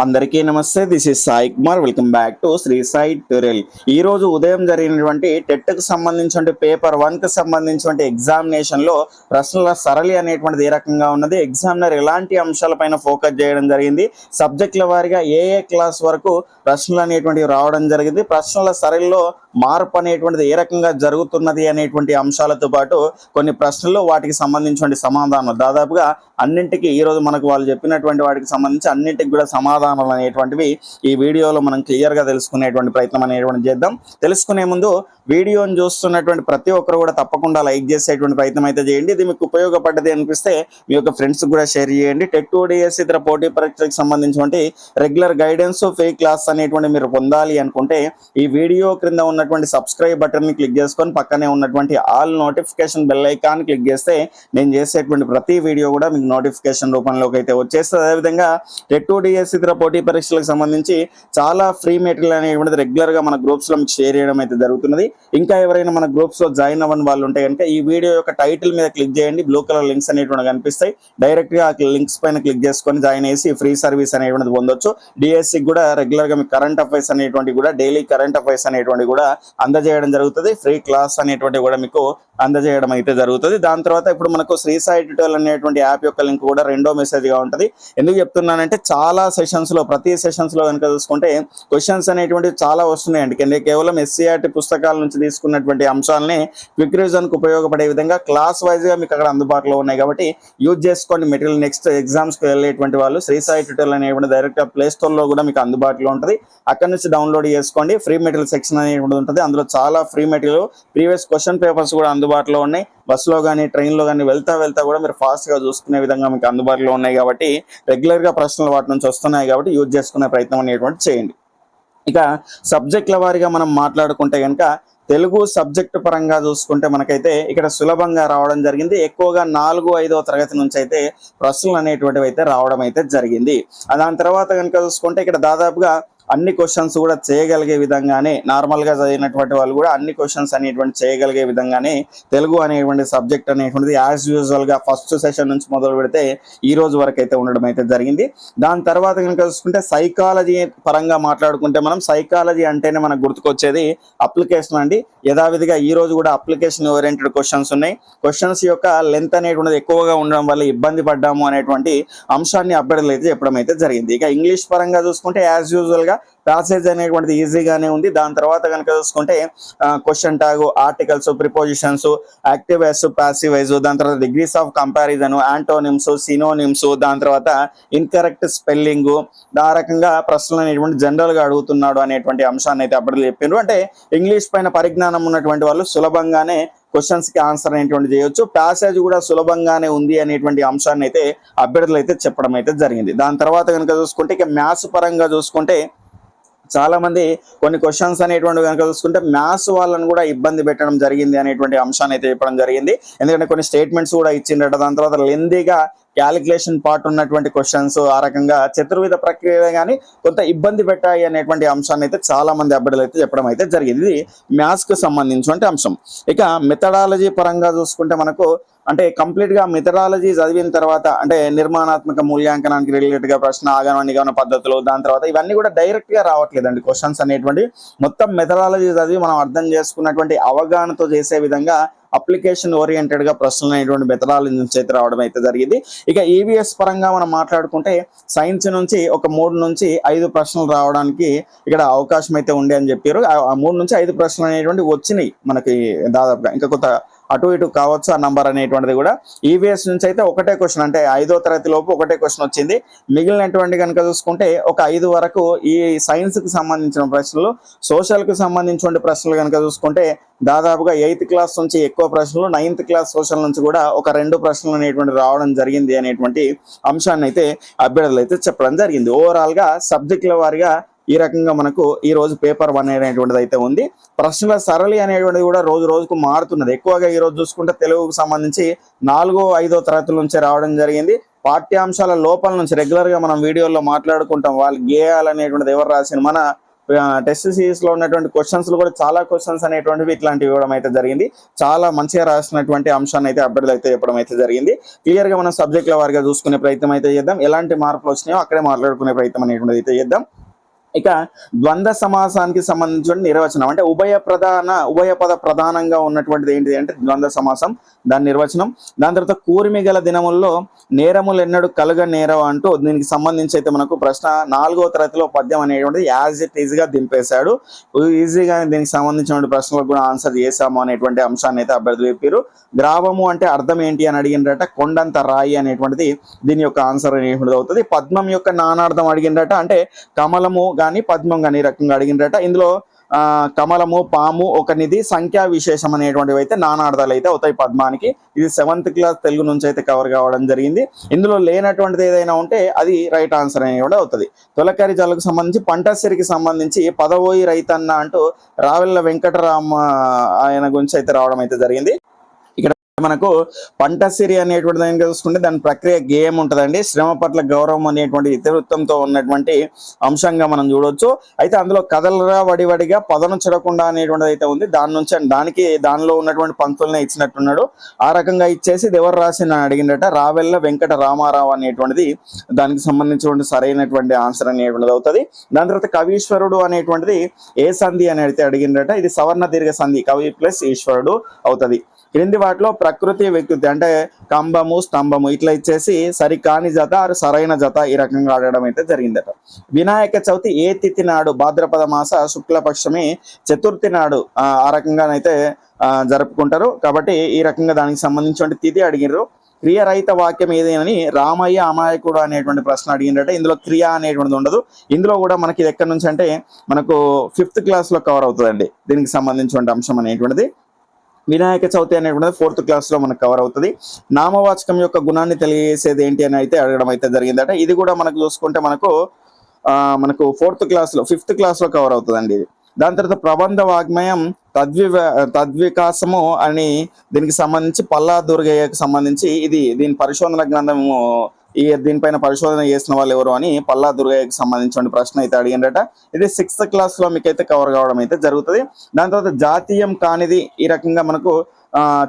అందరికీ నమస్తే this is Sai Kumar. Welcome back to Sri Sai tutorial ఈ రోజు ఉదయం జరిగినటువంటి టెట్కు సంబంధించిన పేపర్ వన్కు సంబంధించిన ఎగ్జామినేషన్లో ప్రశ్నల సరళి అనేటువంటిది ఏ రకంగా ఉన్నది? ఎగ్జామినర్ ఎలాంటి అంశాలపైన ఫోకస్ చేయడం జరిగింది? సబ్జెక్టుల వారిగా ఏ ఏ క్లాస్ వరకు ప్రశ్నలు అనేటువంటివి రావడం జరిగింది? ప్రశ్నల సరళిలో మార్పు అనేటువంటిది ఏ రకంగా జరుగుతున్నది అనేటువంటి అంశాలతో పాటు కొన్ని ప్రశ్నలు వాటికి సంబంధించిన సమాధానం. దాదాపుగా అన్నింటికి ఈ రోజు మనకు వాళ్ళు చెప్పినటువంటి వాటికి సంబంధించి అన్నింటికి కూడా సమాధానం సమాధానాలు అనేటువంటివి ఈ వీడియోలో మనం క్లియర్గా తెలుసుకునేటువంటి ప్రయత్నం అనేటువంటి చేద్దాం. తెలుసుకునే ముందు వీడియోని చూస్తున్నటువంటి ప్రతి ఒక్కరు కూడా తప్పకుండా లైక్ చేసేటువంటి ప్రయత్నం అయితే చేయండి. ఇది మీకు ఉపయోగపడ్డది అనిపిస్తే మీ యొక్క ఫ్రెండ్స్ కూడా షేర్ చేయండి. టెట్ టూ డిఎస్ ఇతర పోటీ పరీక్షలకు సంబంధించినటువంటి రెగ్యులర్ గైడెన్స్ ఫే క్లాస్ అనేటువంటి మీరు పొందాలి అనుకుంటే ఈ వీడియో క్రింద ఉన్నటువంటి సబ్స్క్రైబ్ బటన్ని క్లిక్ చేసుకొని పక్కనే ఉన్నటువంటి all notification bell icon click చేస్తే నేను చేసేటువంటి ప్రతి వీడియో కూడా మీకు నోటిఫికేషన్ రూపంలోకి అయితే వచ్చేస్తుంది. అదేవిధంగా టెట్ టూ డిఎస్ ఇతర పోటీ పరీక్షలకు సంబంధించి చాలా ఫ్రీ మెటీరియల్ అనేటువంటిది రెగ్యులర్గా మన గ్రూప్స్లో మీకు షేర్ చేయడం అయితే జరుగుతున్నది. ఇంకా ఎవరైనా మన గ్రూప్స్లో జాయిన్ అవ్వని వాళ్ళు ఉంటే కనుక ఈ వీడియో యొక్క టైటిల్ మీద క్లిక్ చేయండి. బ్లూ కలర్ లింక్స్ అనేటువంటి కనిపిస్తాయి. డైరెక్ట్గా ఆ లింక్స్ పైన క్లిక్ చేసుకొని జాయిన్ చేసి ఫ్రీ సర్వీస్ అనేటువంటిది పొందొచ్చు. డిఎస్సి కూడా రెగ్యులర్గా మీకు కరెంట్ అఫైర్స్ అనేటువంటి కూడా డైలీ కరెంట్ అఫైర్స్ అనేటువంటి కూడా అందజేయడం జరుగుతుంది. ఫ్రీ క్లాస్ అనేటువంటి కూడా మీకు అందజేయడం అయితే జరుగుతుంది. దాని తర్వాత ఇప్పుడు మనకు శ్రీ సాయి అనేటువంటి యాప్ యొక్క లింక్ కూడా రెండో మెసేజ్గా ఉంటుంది. ఎందుకు చెప్తున్నానంటే చాలా సెషన్స్ లో ప్రతి సెషన్స్లో కనుక చూసుకుంటే క్వశ్చన్స్ అనేటువంటివి చాలా వస్తున్నాయండి. కింద కేవలం ఎస్సీఆర్టీ పుస్తకాల నుంచి తీసుకున్నటువంటి అంశాలని క్విక్ రివిజన్కు ఉపయోగపడే విధంగా క్లాస్ వైజ్గా మీకు అక్కడ అందుబాటులో ఉన్నాయి కాబట్టి యూజ్ చేసుకోండి. మెటీరియల్ నెక్స్ట్ ఎగ్జామ్స్కి వెళ్ళేటువంటి వాళ్ళు శ్రీ సాయి అనేటువంటి డైరెక్ట్ ప్లే స్టోర్లో కూడా మీకు అందుబాటులో ఉంటుంది. అక్కడ నుంచి డౌన్లోడ్ చేసుకోండి. ఫ్రీ మెటీరియల్ సెక్షన్ అనేటువంటి ఉంటుంది. అందులో చాలా free material previous question papers కూడా అందుబాటులో ఉన్నాయి. బస్సులో కానీ ట్రైన్లో కానీ వెళ్తా వెళ్తా కూడా మీరు ఫాస్ట్గా చూసుకునే విధంగా మీకు అందుబాటులో ఉన్నాయి కాబట్టి రెగ్యులర్గా ప్రశ్నలు వాటి నుంచి వస్తున్నాయి కాబట్టి యూజ్ చేసుకునే ప్రయత్నం అనేటువంటి చేయండి. ఇక సబ్జెక్టుల వారిగా మనం మాట్లాడుకుంటే కనుక తెలుగు సబ్జెక్టు పరంగా చూసుకుంటే మనకైతే ఇక్కడ సులభంగా రావడం జరిగింది. ఎక్కువగా నాలుగు ఐదో తరగతి నుంచి అయితే ప్రశ్నలు అనేటువంటివి అయితే రావడం అయితే జరిగింది. దాని తర్వాత కనుక చూసుకుంటే ఇక్కడ దాదాపుగా అన్ని క్వశ్చన్స్ కూడా చేయగలిగే విధంగానే నార్మల్గా చదివినటువంటి వాళ్ళు కూడా అన్ని క్వశ్చన్స్ అనేటువంటి చేయగలిగే విధంగానే తెలుగు అనేటువంటి సబ్జెక్ట్ అనేటువంటిది యాజ్ యూజువల్గా ఫస్ట్ సెషన్ నుంచి మొదలు పెడితే ఈ రోజు వరకు అయితే ఉండడం అయితే జరిగింది. దాని తర్వాత కనుక చూసుకుంటే సైకాలజీ పరంగా మాట్లాడుకుంటే మనం సైకాలజీ అంటేనే మనకు గుర్తుకొచ్చేది అప్లికేషన్ అండి. యథావిధిగా ఈ రోజు కూడా అప్లికేషన్ ఓరియంటెడ్ క్వశ్చన్స్ ఉన్నాయి. క్వశ్చన్స్ యొక్క లెంత్ అనేటువంటిది ఎక్కువగా ఉండడం వల్ల ఇబ్బంది పడ్డాము అనేటువంటి అంశాన్ని అభ్యర్థులు అయితే చెప్పడం అయితే జరిగింది. ఇక ఇంగ్లీష్ పరంగా చూసుకుంటే యాజ్ యూజువల్గా ప్యాసేజ్ అనేటువంటిది ఈజీగానే ఉంది. దాని తర్వాత కనుక చూసుకుంటే question tag articles prepositions active voice passive voice దాని తర్వాత degrees of comparison antonyms synonyms దాని తర్వాత ఇన్కరెక్ట్ స్పెల్లింగ్ ఆ రకంగా ప్రశ్నలు అనేటువంటి జనరల్గా అడుగుతున్నాడు అనేటువంటి అంశాన్ని అయితే అప్పుడు చెప్పిండ్రు. అంటే ఇంగ్లీష్ పైన పరిజ్ఞానం ఉన్నటువంటి వాళ్ళు సులభంగానే క్వశ్చన్స్కి ఆన్సర్ అనేటువంటి చేయొచ్చు. ప్యాసేజ్ కూడా సులభంగానే ఉంది అనేటువంటి అంశాన్ని అయితే అభ్యర్థులు అయితే చెప్పడం అయితే జరిగింది. దాని తర్వాత కనుక చూసుకుంటే ఇక మ్యాథ్స్ పరంగా చూసుకుంటే చాలా మంది కొన్ని క్వశ్చన్స్ అనేటువంటి కనుక చూసుకుంటే మ్యాథ్స్ వాళ్ళని కూడా ఇబ్బంది పెట్టడం జరిగింది అనేటువంటి అంశాన్ని అయితే చెప్పడం జరిగింది. ఎందుకంటే కొన్ని స్టేట్మెంట్స్ కూడా ఇచ్చిండట దాని తర్వాత లెందీగా క్యాలిక్యులేషన్ పార్ట్ ఉన్నటువంటి క్వశ్చన్స్ ఆ రకంగా చతుర్విధ ప్రక్రియ కానీ కొంత ఇబ్బంది పెట్టాయి అనేటువంటి అంశాన్ని అయితే చాలా మంది అభ్యర్థులు అయితే చెప్పడం అయితే జరిగింది. ఇది మ్యాథ్స్కు సంబంధించినటువంటి అంశం. ఇక మెథడాలజీ పరంగా చూసుకుంటే మనకు అంటే కంప్లీట్గా మెథడాలజీ చదివిన తర్వాత అంటే నిర్మాణాత్మక మూల్యాంకనానికి రిలేటెడ్గా ప్రశ్న ఆగమన నిగమన పద్ధతులు దాని తర్వాత ఇవన్నీ కూడా డైరెక్ట్గా రావట్లేదండి క్వశ్చన్స్ అనేటువంటి. మొత్తం మెథడాలజీ చదివి మనం అర్థం చేసుకున్నటువంటి అవగాహనతో చేసే విధంగా అప్లికేషన్ ఓరియంటెడ్గా ప్రశ్నలు అనేటువంటి మెథడాలజీ నుంచి అయితే రావడం అయితే జరిగింది. ఇక ఈవీఎస్ పరంగా మనం మాట్లాడుకుంటే సైన్స్ నుంచి ఒక మూడు నుంచి ఐదు ప్రశ్నలు రావడానికి ఇక్కడ అవకాశం అయితే ఉంది అని చెప్పారు. ఆ మూడు నుంచి ఐదు ప్రశ్నలు అనేటువంటి వచ్చినాయి మనకి దాదాపుగా. ఇంకా కొంత అటు ఇటు కావచ్చు ఆ నంబర్ అనేటువంటిది కూడా. ఈవీఎస్ నుంచి అయితే ఒకటే క్వశ్చన్ అంటే ఐదో తరగతి లోపు ఒకటే క్వశ్చన్ వచ్చింది. మిగిలినటువంటి కనుక చూసుకుంటే ఒక ఐదు వరకు ఈ సైన్స్కి సంబంధించిన ప్రశ్నలు సోషల్కి సంబంధించిన ప్రశ్నలు కనుక చూసుకుంటే దాదాపుగా ఎయిత్ క్లాస్ నుంచి ఎక్కువ ప్రశ్నలు నైన్త్ క్లాస్ సోషల్ నుంచి కూడా ఒక రెండు ప్రశ్నలు అనేటువంటి రావడం జరిగింది అనేటువంటి అంశాన్ని అయితే అభ్యర్థులు అయితే చెప్పడం జరిగింది. ఓవరాల్గా సబ్జెక్టుల వారిగా ఈ రకంగా మనకు ఈ రోజు పేపర్ వన్ అనేటువంటిది అయితే ఉంది. ప్రశ్నల సరళి అనేటువంటిది కూడా రోజు రోజుకు మారుతున్నది. ఎక్కువగా ఈ రోజు చూసుకుంటే తెలుగుకు సంబంధించి నాలుగో ఐదో తరగతుల నుంచి రావడం జరిగింది. పాఠ్యాంశాల లోపల నుంచి రెగ్యులర్గా మనం వీడియోలో మాట్లాడుకుంటాం. వాళ్ళు గేయాలు అనేటువంటిది ఎవరు రాసిన మన టెస్ట్ సిరీస్లో ఉన్నటువంటి క్వశ్చన్స్ కూడా చాలా క్వశ్చన్స్ అనేటువంటివి ఇట్లాంటివి ఇవ్వడం అయితే జరిగింది. చాలా మంచిగా రాసినటువంటి అంశాన్ని అయితే అభ్యర్థులు అయితే చెప్పడం అయితే జరిగింది. క్లియర్గా మనం సబ్జెక్టుల వారిగా చూసుకునే ప్రయత్నం అయితే చేద్దాం. ఎలాంటి మార్పులు వచ్చినాయో అక్కడే మాట్లాడుకునే ప్రయత్నం అనేటువంటిది అయితే చేద్దాం. ఇక ద్వంద్వ సమాసానికి సంబంధించిన నిర్వచనం. అంటే ఉభయ ప్రధాన ఉభయ పద ప్రధానంగా ఉన్నటువంటిది ఏంటిది అంటే ద్వంద్వ సమాసం. దాని నిర్వచనం. దాని తర్వాత కూర్మి గల దినముల్లో నేరములు ఎన్నడు కలుగ నేరం అంటూ దీనికి సంబంధించి అయితే మనకు ప్రశ్న నాలుగో తరగతిలో పద్యం అనేటువంటిది యాజ్ ఇట్ ఈజీగా దింపేశాడు. ఈజీగా దీనికి సంబంధించిన ప్రశ్నలకు కూడా ఆన్సర్ చేశాము అనేటువంటి అంశాన్ని అయితే అభ్యర్థులు చెప్పారు గ్రామము అంటే అర్థం ఏంటి అని అడిగినట కొండంత రాయి అనేటువంటిది దీని యొక్క ఆన్సర్ అనేటువంటిది అవుతుంది. పద్మం యొక్క నానార్థం అడిగినట అంటే కమలము కానీ పద్మం కానీ రకంగా అడిగినట ఇందులో కమలము పాము ఒక నిధి సంఖ్యా విశేషం అనేటువంటివి అయితే నానార్థాలు అయితే అవుతాయి పద్మానికి. ఇది సెవెంత్ క్లాస్ తెలుగు నుంచి అయితే కవర్ కావడం జరిగింది. ఇందులో లేనటువంటిది ఏదైనా ఉంటే అది రైట్ ఆన్సర్ అనేవి కూడా అవుతుంది. తొలకరి జలకు సంబంధించి పంటసిరికి సంబంధించి పదవోయి రైతన్న అంటూ రావెల్ల వెంకటరామ ఆయన గురించి అయితే రావడం అయితే జరిగింది. మనకు పంటసిరి అనేటువంటి దాన్ని చూసుకుంటే దాని ప్రక్రియ గేయం ఉంటుందండి. శ్రమ పట్ల గౌరవం అనేటువంటి ఇతివృత్తంతో ఉన్నటువంటి అంశంగా మనం చూడొచ్చు. అయితే అందులో కథలరా వడివడిగా పదను చెడకుండా అనేటువంటిది అయితే ఉంది. దాని నుంచి దానికి దానిలో ఉన్నటువంటి పంక్తులనే ఇచ్చినట్టున్నాడు. ఆ రకంగా ఇచ్చేసి ఇది ఎవరు రాసిన అడిగిందట రావెల్ల వెంకట రామారావు అనేటువంటిది దానికి సంబంధించినటువంటి సరైనటువంటి ఆన్సర్ అనేటువంటిది అవుతుంది. దాని తర్వాత కవీశ్వరుడు అనేటువంటిది ఏ సంధి అని అయితే అడిగిందట ఇది సవర్ణ దీర్ఘ సంధి కవి ప్లస్ ఈశ్వరుడు అవుతుంది. క్రింది వాటిలో ప్రకృతి వ్యక్తి అంటే కంబము స్తంభము ఇట్లా ఇచ్చేసి సరికాని జత ఆరు సరైన జత ఈ రకంగా ఆడడం అయితే జరిగిందట. వినాయక చవితి ఏ తిథి నాడు భాద్రపద మాస శుక్లపక్షమి చతుర్థి నాడు ఆ రకంగానైతే జరుపుకుంటారు. కాబట్టి ఈ రకంగా దానికి సంబంధించిన తిథి అడిగినారు క్రియరహిత వాక్యం ఏదేనని రామయ్య అమాయకుడు అనేటువంటి ప్రశ్న అడిగిందంటే. ఇందులో క్రియ అనేటువంటిది ఉండదు. ఇందులో కూడా మనకి ఇది ఎక్కడి నుంచి అంటే మనకు ఫిఫ్త్ క్లాస్లో కవర్ అవుతుందండి. దీనికి సంబంధించిన అంశం అనేటువంటిది. వినాయక చవితి అనేటువంటిది ఫోర్త్ క్లాస్లో మనకు కవర్ అవుతుంది. నామవాచకం యొక్క గుణాన్ని తెలియజేసేది ఏంటి అని అయితే అడగడం అయితే జరిగిందట. ఇది కూడా మనకు చూసుకుంటే మనకు మనకు ఫోర్త్ క్లాస్లో ఫిఫ్త్ క్లాస్లో కవర్ అవుతుందండి ఇది. దాని తర్వాత ప్రబంధ వాగ్మయం తద్వి తద్వికాసము అని దీనికి సంబంధించి పల్లా దుర్గయ్యకు సంబంధించి ఇది దీని పరిశోధన గ్రంథము ఈ దీనిపైన పరిశోధన చేసిన వాళ్ళు ఎవరు అని పల్లా దుర్గయ్యకు సంబంధించిన ప్రశ్న అయితే అడిగిండట ఇది సిక్స్త్ క్లాస్లో మీకైతే కవర్ కావడం అయితే జరుగుతుంది. దాని తర్వాత జాతీయం కానిది ఈ రకంగా మనకు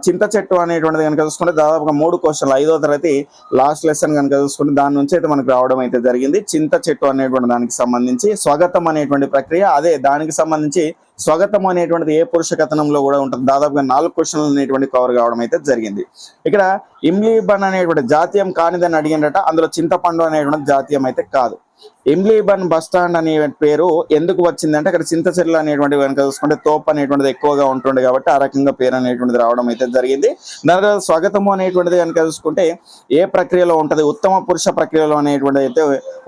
చింత చెట్టు అనేటువంటిది కనుక చూసుకుంటే దాదాపుగా మూడు క్వశ్చన్లు. ఐదో తరగతి లాస్ట్ లెసన్ కనుక చూసుకుంటే దాని నుంచి అయితే మనకు రావడం అయితే జరిగింది. చింత చెట్టు అనేటువంటి దానికి సంబంధించి స్వాగతం అనేటువంటి ప్రక్రియ అదే దానికి సంబంధించి స్వాగతం అనేటువంటిది ఏ పురుష కథనంలో కూడా ఉంటుంది. దాదాపుగా నాలుగు క్వశ్చన్లు అనేటువంటి కవర్ కావడం అయితే జరిగింది. ఇక్కడ ఇమ్లీబన్ అనేటువంటి జాతీయం కానిదని అడిగినట అందులో చింతపండు అనేటువంటి జాతీయం అయితే కాదు. ఇమ్లీబన్ బస్ స్టాండ్ అనే పేరు ఎందుకు వచ్చిందంటే అక్కడ చింతచెర్ల అనేటువంటి కనుక చూసుకుంటే తోపు అనేటువంటిది ఎక్కువగా ఉంటుండే కాబట్టి ఆ రకంగా పేరు అనేటువంటిది రావడం అయితే జరిగింది. దాని తర్వాత స్వాగతము అనేటువంటిది కనుక చూసుకుంటే ఏ ప్రక్రియలో ఉంటుంది? ఉత్తమ పురుష ప్రక్రియలో అనేటువంటిది అయితే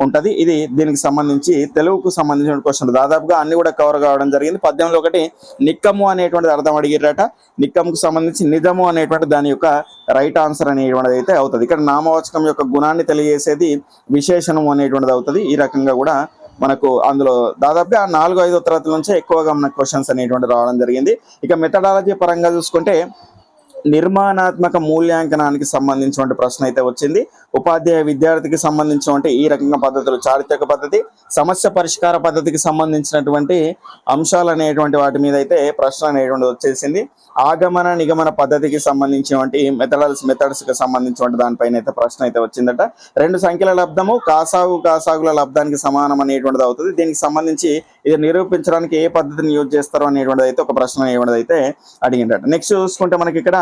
ఉంటది. ఇది దీనికి సంబంధించి తెలుగుకు సంబంధించిన క్వశ్చన్. దాదాపుగా అన్ని కూడా కవర్ కావడం జరిగింది. పద్యంలో ఒకటి నిక్కము అనేటువంటిది అర్థం అడిగిరట నిక్కముకు సంబంధించి నిజము అనేటువంటి దాని యొక్క రైట్ ఆన్సర్ అనేటువంటిది అయితే అవుతుంది. ఇక్కడ నామవాచకం యొక్క గుణాన్ని తెలియజేసేది విశేషణం అనేటువంటిది అవుతుంది. ఈ రకంగా కూడా మనకు అందులో దాదాపుగా నాలుగు ఐదో తరగతుల నుంచే ఎక్కువగా మనకు క్వశ్చన్స్ అనేటువంటి రావడం జరిగింది. ఇక మెథడాలజీ పరంగా చూసుకుంటే నిర్మాణాత్మక మూల్యాంకనానికి సంబంధించిన ప్రశ్న అయితే వచ్చింది. ఉపాధ్యాయ విద్యార్థికి సంబంధించినటువంటి ఈ రకంగా పద్ధతులు చారిత్రక పద్ధతి సమస్య పరిష్కార పద్ధతికి సంబంధించినటువంటి అంశాలు అనేటువంటి వాటి మీద అయితే ప్రశ్న అనేటువంటి వచ్చేసింది. ఆగమన నిగమన పద్ధతికి సంబంధించినటువంటి మెథడల్స్ మెథడ్స్కి సంబంధించినటువంటి దానిపైన అయితే ప్రశ్న అయితే వచ్చిందట. రెండు సంఖ్యల లబ్ధము కాసాగు కాసాగుల లబ్ధానికి సమానం అనేటువంటిది అవుతుంది. దీనికి సంబంధించి ఇది నిరూపించడానికి ఏ పద్ధతిని యూజ్ చేస్తారో అనేటువంటిది అయితే ఒక ప్రశ్న అనేటువంటిది అయితే అడిగిందట. నెక్స్ట్ చూసుకుంటే మనకి ఇక్కడ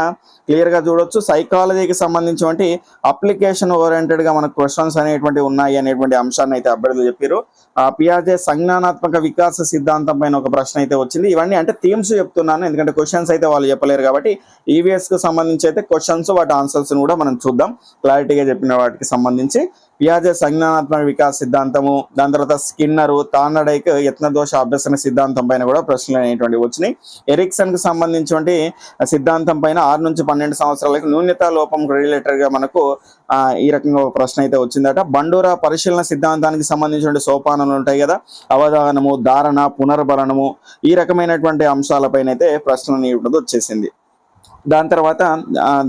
క్లియర్గా చూడొచ్చు. సైకాలజీకి సంబంధించినటువంటి అప్లికేషన్ ఓరియంటెడ్గా మనకు క్వశ్చన్స్ అనేటువంటి ఉన్నాయి అనేటువంటి అంశాన్ని అయితే అభ్యర్థులు చెప్పారు. ఆ పియాజే సంజ్ఞానాత్మక వికాస సిద్ధాంతం పైన ఒక ప్రశ్న అయితే వచ్చింది. ఇవన్నీ అంటే థీమ్స్ చెప్తున్నాను. ఎందుకంటే క్వశ్చన్స్ అయితే వాళ్ళు చెప్పలేరు కాబట్టి ఈవీఎస్కు సంబంధించి అయితే క్వశ్చన్స్ వాటి ఆన్సర్స్ కూడా మనం చూద్దాం. క్లారిటీగా చెప్పిన వాటికి సంబంధించి. పియాజే సంజ్ఞానాత్మక వికాస సిద్ధాంతము దాని తర్వాత స్కిన్నరు తాన్నడైక్ యత్న దోష అభ్యసన సిద్ధాంతం పైన కూడా ప్రశ్నలు అనేటువంటి వచ్చినాయి. ఎరిక్సన్కి సంబంధించి సిద్ధాంతం పైన ఆరు నుంచి పన్నెండు సంవత్సరాలకు న్యూన్యత లోపం రిలేటెడ్గా మనకు ఈ రకంగా ప్రశ్న అయితే వచ్చిందట. బండూరా పరిశీలన సిద్ధాంతానికి సంబంధించిన సోపానాలు ఉంటాయి కదా అవధానము ధారణ పునర్భరణము ఈ రకమైనటువంటి అంశాలపైన అయితే ప్రశ్న ఇవ్వడం వచ్చేసింది. దాని తర్వాత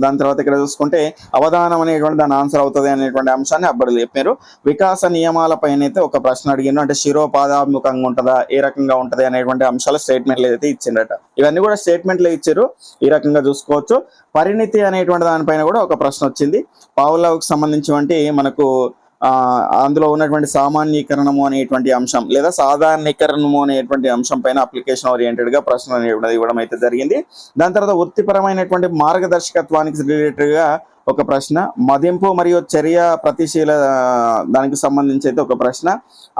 దాని తర్వాత ఇక్కడ చూసుకుంటే అవధానం అనేటువంటి దాని ఆన్సర్ అవుతుంది అనేటువంటి అంశాన్ని అబ్బడి చెప్పారు. వికాస నియమాలపైన అయితే ఒక ప్రశ్న అడిగిండు అంటే శిరోపాదాభిముఖంగా ఉంటుందా? ఏ రకంగా ఉంటుంది? అనేటువంటి అంశాలు స్టేట్మెంట్లు అయితే ఇచ్చిండట ఇవన్నీ కూడా స్టేట్మెంట్లు ఇచ్చారు. ఈ రకంగా చూసుకోవచ్చు. పరిణితి అనేటువంటి దానిపైన కూడా ఒక ప్రశ్న వచ్చింది. పావులకు సంబంధించినటువంటి మనకు అందులో ఉన్నటువంటి సామాన్యీకరణము అనేటువంటి అంశం లేదా సాధారణీకరణము అనేటువంటి అంశం పైన అప్లికేషన్ ఓరియంటెడ్గా ప్రశ్న ఇవ్వడం అయితే జరిగింది. దాని తర్వాత వృత్తిపరమైనటువంటి మార్గదర్శకత్వానికి రిలేటెడ్గా ఒక ప్రశ్న. మదింపు మరియు చర్య ప్రతిశీల దానికి సంబంధించి అయితే ఒక ప్రశ్న.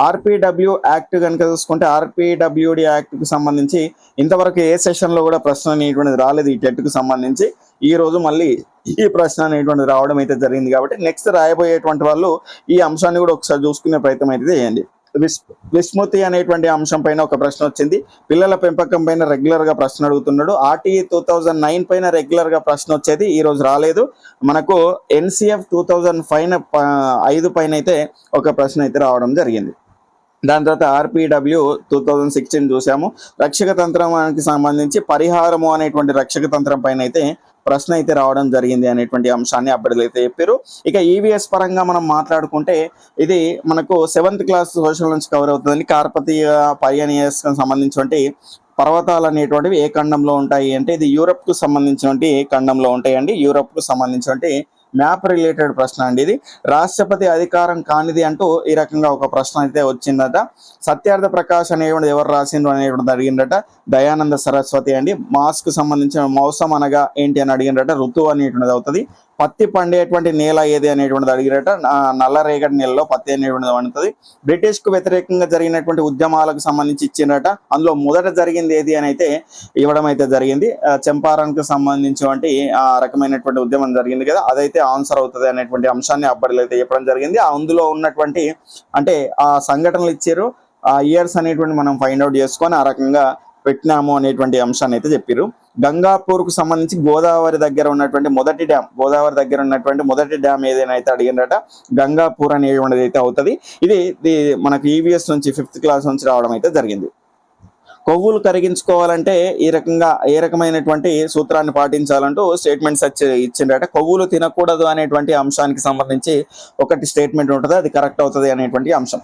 ఆర్పిడబ్ల్యూ యాక్ట్ కనుక చూసుకుంటే ఆర్పిడబ్ల్యూడి యాక్ట్కు సంబంధించి ఇంతవరకు ఏ సెషన్లో కూడా ప్రశ్న అనేటువంటిది రాలేదు ఈ టెట్కు సంబంధించి. ఈ రోజు మళ్ళీ ఈ ప్రశ్న అనేటువంటిది రావడం అయితే జరిగింది కాబట్టి నెక్స్ట్ రాయబోయేటువంటి వాళ్ళు ఈ అంశాన్ని కూడా ఒకసారి చూసుకునే ప్రయత్నం అయితే చేయండి. విస్ విస్మృతి అనేటువంటి అంశం పైన ఒక ప్రశ్న వచ్చింది. పిల్లల పెంపకం పైన రెగ్యులర్గా ప్రశ్న అడుగుతున్నాడు. ఆర్టీఈ టూ థౌజండ్ నైన్ పైన రెగ్యులర్గా ప్రశ్న వచ్చేది ఈ రోజు రాలేదు. మనకు ఎన్సీఎఫ్ టూ థౌజండ్ పైన ఐదు పైన అయితే ఒక ప్రశ్న అయితే రావడం జరిగింది. దాని తర్వాత ఆర్పిడబ్ల్యూ టూ థౌజండ్ సిక్స్టీన్ చూసాము. రక్షక తంత్రానికి సంబంధించి పరిహారము అనేటువంటి రక్షక తంత్రం పైన అయితే ప్రశ్న అయితే రావడం జరిగింది అనేటువంటి అంశాన్ని అప్పటిలో అయితే చెప్పారు. ఇక ఈవీఎస్ పరంగా మనం మాట్లాడుకుంటే ఇది మనకు సెవెంత్ క్లాస్ సోషల్ నుంచి కవర్ అవుతుంది కార్పతీయ పయనియర్స్ సంబంధించినటువంటి పర్వతాలు అనేటువంటివి ఏ ఖండంలో ఉంటాయి అంటే ఇది యూరప్కు సంబంధించినటువంటి ఖండంలో ఉంటాయండి? యూరప్కు సంబంధించినటువంటి మ్యాప్ రిలేటెడ్ ప్రశ్న అండి ఇది. రాష్ట్రపతి అధికారం కానిది అంటూ ఈ రకంగా ఒక ప్రశ్న అయితే వచ్చిందట. సత్యార్థ ప్రకాష్ అనేటువంటి ఎవరు రాసిండ్రు అనేటువంటి అడిగిందట దయానంద సరస్వతి అండి. మాస్క్ సంబంధించిన మౌసం అనగా ఏంటి అని అడిగిందట ఋతువు అనేటువంటిది అవుతుంది. పత్తి పండేటువంటి నేల ఏది అనేటువంటిది అడిగిరట. నల్లరేగడి నేలలో పత్తి అనేటువంటిది పండుతుంది బ్రిటిష్కు వ్యతిరేకంగా జరిగినటువంటి ఉద్యమాలకు సంబంధించి ఇచ్చిందట అందులో మొదట జరిగింది ఏది అని అయితే ఇవ్వడం అయితే జరిగింది. చంపారణకు సంబంధించినటువంటి ఆ రకమైనటువంటి ఉద్యమం జరిగింది కదా అదైతే ఆన్సర్ అవుతుంది అనేటువంటి అంశాన్ని అప్పటిలో అయితే చెప్పడం జరిగింది. అందులో ఉన్నటువంటి అంటే ఆ సంఘటనలు ఇచ్చారు. ఆ ఇయర్స్ అనేటువంటి మనం ఫైండ్ అవుట్ చేసుకొని ఆ రకంగా పెట్టినాము అనేటువంటి అంశాన్ని అయితే చెప్పారు గంగాపూర్కు సంబంధించి గోదావరి దగ్గర ఉన్నటువంటి మొదటి డ్యామ్ గోదావరి దగ్గర ఉన్నటువంటి మొదటి డ్యామ్ ఏదైనా అయితే అడిగినట గంగాపూర్ అనేటువంటిది అయితే అవుతుంది. ఇది మనకు ఈవీఎస్ నుంచి ఫిఫ్త్ క్లాస్ నుంచి రావడం అయితే జరిగింది. కొవ్వులు కరిగించుకోవాలంటే ఈ రకంగా ఏ రకమైనటువంటి సూత్రాన్ని పాటించాలంటూ స్టేట్మెంట్స్ ఇచ్చిండట కొవ్వులు తినకూడదు అనేటువంటి అంశానికి సంబంధించి ఒకటి స్టేట్మెంట్ ఉంటుంది అది కరెక్ట్ అవుతుంది అనేటువంటి అంశం.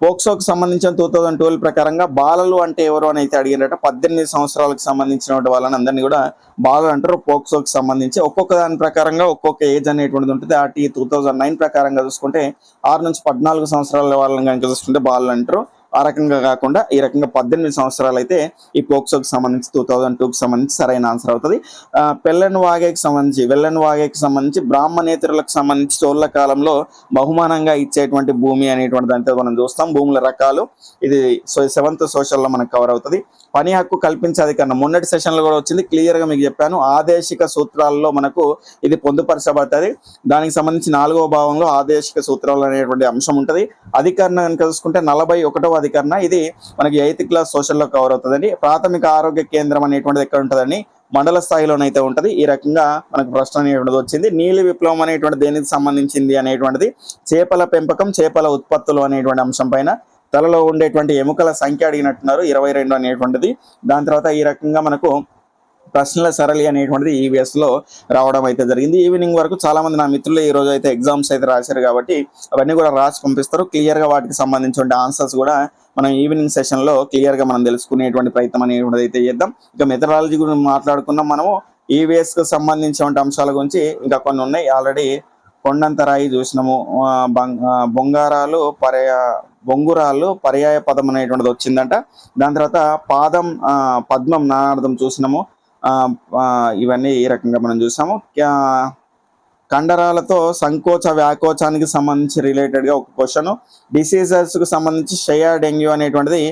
పోక్సోకి సంబంధించిన టూ థౌజండ్ ట్వెల్వ్ ప్రకారంగా బాలలు అంటే ఎవరు అని అయితే అడిగినట్ట పద్దెనిమిది సంవత్సరాలకు సంబంధించిన వాళ్ళని అందరినీ కూడా బాలలు అంటారు పోక్సోకి సంబంధించి. ఒక్కొక్క దాని ప్రకారంగా ఒక్కొక్క ఏజ్ అనేటువంటిది ఉంటుంది. ఆ టీ టూ థౌజండ్ నైన్ ప్రకారంగా చూసుకుంటే ఆరు నుంచి పద్నాలుగు సంవత్సరాల వాళ్ళని కనుక చూసుకుంటే బాలలు అంటారు. ఆ రకంగా కాకుండా ఈ రకంగా పద్దెనిమిది సంవత్సరాలు అయితే ఈ పోక్సోకి సంబంధించి టూ థౌజండ్ టూకి సంబంధించి సరైన ఆన్సర్ అవుతుంది. పెళ్ళని వాగేకి సంబంధించి వెల్లని వాగేకి సంబంధించి బ్రాహ్మణేతరులకు సంబంధించి చోళ్ళ కాలంలో బహుమానంగా ఇచ్చేటువంటి భూమి అనేటువంటి దానితో మనం చూస్తాం. భూముల రకాలు ఇది సో సెవెంత్ సోషల్లో మనకు కవర్ అవుతుంది. పని హక్కు కల్పించే అధికారం మొన్నటి సెషన్లో కూడా వచ్చింది. క్లియర్గా మీకు చెప్పాను. ఆదేశిక సూత్రాల్లో మనకు ఇది పొందుపరచబడుతుంది. దానికి సంబంధించి నాలుగవ భావంలో ఆదేశిక సూత్రాలు అనేటువంటి అంశం ఉంటుంది. అధికరణ కనుక చూసుకుంటే నలభై ఒకటవ అధికరణ. ఇది మనకి ఎయిత్ క్లాస్ సోషల్లో కవర్ అవుతుందండి. ప్రాథమిక ఆరోగ్య కేంద్రం అనేటువంటిది ఎక్కడ ఉంటుందండి? మండల స్థాయిలోనైతే ఉంటది. ఈ రకంగా మనకు ప్రశ్న అనేటువంటిది వచ్చింది. నీలి విప్లవం అనేటువంటి దేనికి సంబంధించింది అనేటువంటిది? చేపల పెంపకం చేపల ఉత్పత్తులు అనేటువంటి అంశం పైన తలలో ఉండేటువంటి ఎముకల సంఖ్య అడిగినట్టున్నారు. ఇరవై రెండు అనేటువంటిది. దాని తర్వాత ఈ రకంగా మనకు ప్రశ్నల సరళి అనేటువంటిది ఈ లో రావడం అయితే జరిగింది. ఈవినింగ్ వరకు చాలా మంది నా మిత్రులు ఈ రోజు అయితే ఎగ్జామ్స్ అయితే రాశారు కాబట్టి అవన్నీ కూడా రాసి పంపిస్తారు. క్లియర్గా వాటికి సంబంధించిన ఆన్సర్స్ కూడా మనం ఈవినింగ్ సెషన్లో క్లియర్గా మనం తెలుసుకునేటువంటి ప్రయత్నం అనేటువంటిది అయితే చేద్దాం. ఇక మెథడాలజీ గురించి మాట్లాడుకున్నాం మనము. ఈవీఎస్కు సంబంధించిన అంశాల గురించి ఇంకా కొన్ని ఉన్నాయి. ఆల్రెడీ కొండంతరాయి చూసినాము. బంగ్- బొంగారాలు పర్య బొంగురాలు పర్యాయ పదం అనేటువంటిది వచ్చిందంట. దాని తర్వాత పాదం పద్మం నానార్థం చూసినాము. ఇవన్నీ ఈ రకంగా మనం చూసాము. కండరాలతో సంకోచ వ్యాకోచానికి సంబంధించి రిలేటెడ్గా ఒక క్వశ్చన్ డిసీజెస్కు సంబంధించి షయా డెంగ్యూ అనేటువంటిది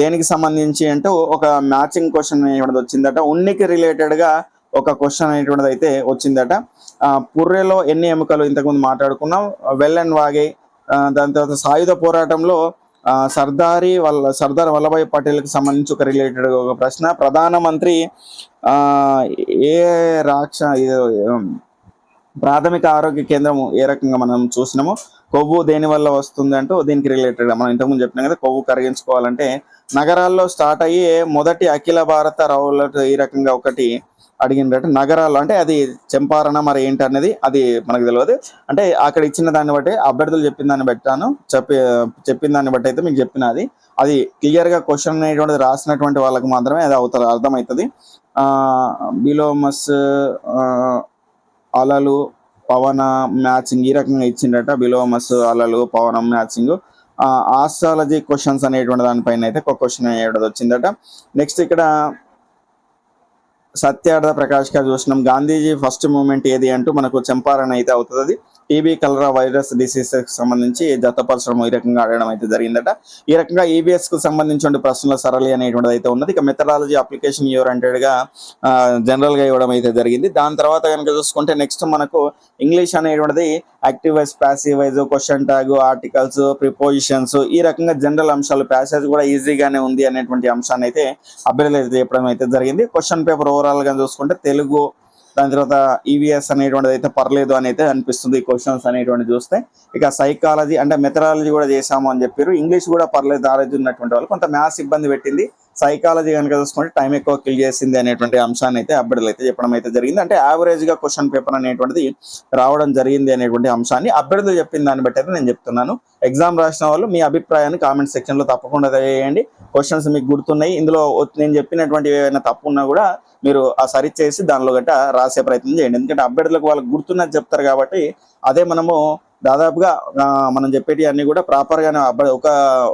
దేనికి సంబంధించి అంటూ ఒక మ్యాచింగ్ క్వశ్చన్ అనేటువంటిది వచ్చిందట. ఉన్నికి రిలేటెడ్గా ఒక క్వశ్చన్ అనేటువంటిది అయితే వచ్చిందట. పుర్రెలో ఎన్ని ఎముకలు? ఇంతకుముందు మాట్లాడుకున్నాం. వెల్ అండ్ వాగే దాని తర్వాత సాయుధ పోరాటంలో సర్దారి వల్ల సర్దార్ వల్లభాయ్ పటేల్కి సంబంధించి ఒక రిలేటెడ్ ఒక ప్రశ్న. ప్రధానమంత్రి ఏ రాక్ష ఇది, ప్రాథమిక ఆరోగ్య కేంద్రం ఏ రకంగా మనం చూసినామో కొవ్వు దేని వల్ల వస్తుంది అంటూ దీనికి రిలేటెడ్ మనం ఇంతకుముందు చెప్పినాం కదా కొవ్వు కరిగించుకోవాలంటే నగరాల్లో స్టార్ట్ అయ్యే మొదటి అఖిల భారత రావుల ఈ రకంగా ఒకటి అడిగినట్టు నగరాల్లో అంటే అది చంపారణ మరి ఏంటి అనేది అది మనకు తెలియదు. అంటే అక్కడ ఇచ్చిన దాన్ని బట్టి అభ్యర్థులు చెప్పిన దాన్ని పెట్టాను. చెప్పి చెప్పిన దాన్ని బట్టి అయితే మీకు చెప్పినది అది. అది క్లియర్గా క్వశ్చన్ అనేటువంటిది రాసినటువంటి వాళ్ళకి మాత్రమే అది అవుతారు అర్థమవుతుంది. బిలోమస్ అలలు పవన మ్యాచింగ్ ఈ రకంగా ఇచ్చిండట. బిలోమస్ అలలు పవనం మ్యాచింగ్. ఆస్ట్రాలజీ క్వశ్చన్స్ అనేటువంటి దానిపైన అయితే ఒక క్వశ్చన్ వేయడం వచ్చిందట. నెక్స్ట్ ఇక్కడ సత్యార్థ ప్రకాష్ గారు చూసినాం. గాంధీజీ ఫస్ట్ మూమెంట్ ఏది అంటూ మనకు చంపారణ అయితే అవుతుంది. టీబీ కలరా వైరస్ డిసీజ్కి సంబంధించి పరిశ్రమ ఈ రకంగా అడగడం అయితే జరిగిందట. ఈ రకంగా ఈబీఎస్కు సంబంధించిన ప్రశ్నల సరళి అనేటువంటిది అయితే ఉన్నది. ఇక మెథడాలజీ అప్లికేషన్ ఓరియంటెడ్గా జనరల్గా ఇవ్వడం అయితే జరిగింది. దాని తర్వాత కనుక చూసుకుంటే నెక్స్ట్ మనకు ఇంగ్లీష్ అనేటువంటిది active voice passive voice question tag articles prepositions ఈ రకంగా జనరల్ అంశాలు ప్యాసేజ్ కూడా ఈజీగానే ఉంది అనేటువంటి అంశాన్ని అయితే అభ్యర్థులు చెప్పడం అయితే జరిగింది. క్వశ్చన్ పేపర్ ఓవరాల్గా చూసుకుంటే తెలుగు దాని తర్వాత ఈవీఎస్ అనేటువంటిది అయితే పర్లేదు అని అయితే అనిపిస్తుంది ఈ క్వశ్చన్స్ అనేటువంటి చూస్తే. ఇక సైకాలజీ అంటే మెథడాలజీ కూడా చేసాము అని చెప్పారు. ఇంగ్లీష్ కూడా పర్లేదు నాలెడ్జ్ ఉన్నటువంటి వాళ్ళు కొంత మ్యాథ్స్ ఇబ్బంది పెట్టింది. సైకాలజీ కనుక చూసుకుంటే టైం ఎక్కువ కిల్ చేసింది అనేటువంటి అంశాన్ని అయితే అభ్యర్థులు అయితే చెప్పడం అయితే జరిగింది. అంటే యావరేజ్గా క్వశ్చన్ పేపర్ అనేటువంటిది రావడం జరిగింది అనేటువంటి అంశాన్ని అభ్యర్థులు చెప్పిన దాన్ని బట్టి అయితే నేను చెప్తున్నాను. ఎగ్జామ్ రాసిన వాళ్ళు మీ అభిప్రాయాన్ని కామెంట్ సెక్షన్లో తప్పకుండా తెలియజేయండి. క్వశ్చన్స్ మీకు గుర్తున్నాయి. ఇందులో నేను చెప్పినటువంటి ఏమైనా తప్పు ఉన్నా కూడా మీరు ఆ సరి చేసి దానిలో గట్ట రాసే ప్రయత్నం చేయండి. ఎందుకంటే అభ్యర్థులకు వాళ్ళకి గుర్తున్నది చెప్తారు కాబట్టి అదే మనము దాదాపుగా మనం చెప్పేటి అన్ని కూడా ప్రాపర్ గానే అబ్బాయి ఒక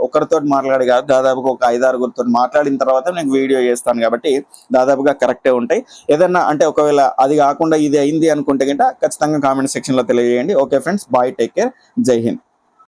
ఒకరితో మాట్లాడి కాదు దాదాపుగా ఒక ఐదారుగురితో మాట్లాడిన తర్వాత నేను వీడియో చేస్తాను కాబట్టి దాదాపుగా కరెక్టే ఉంటాయి. ఏదన్నా అంటే ఒకవేళ అది కాకుండా ఇది అయింది అనుకుంటే గంట ఖచ్చితంగా కామెంట్ సెక్షన్లో తెలియజేయండి. Okay friends bye take care జై హింద్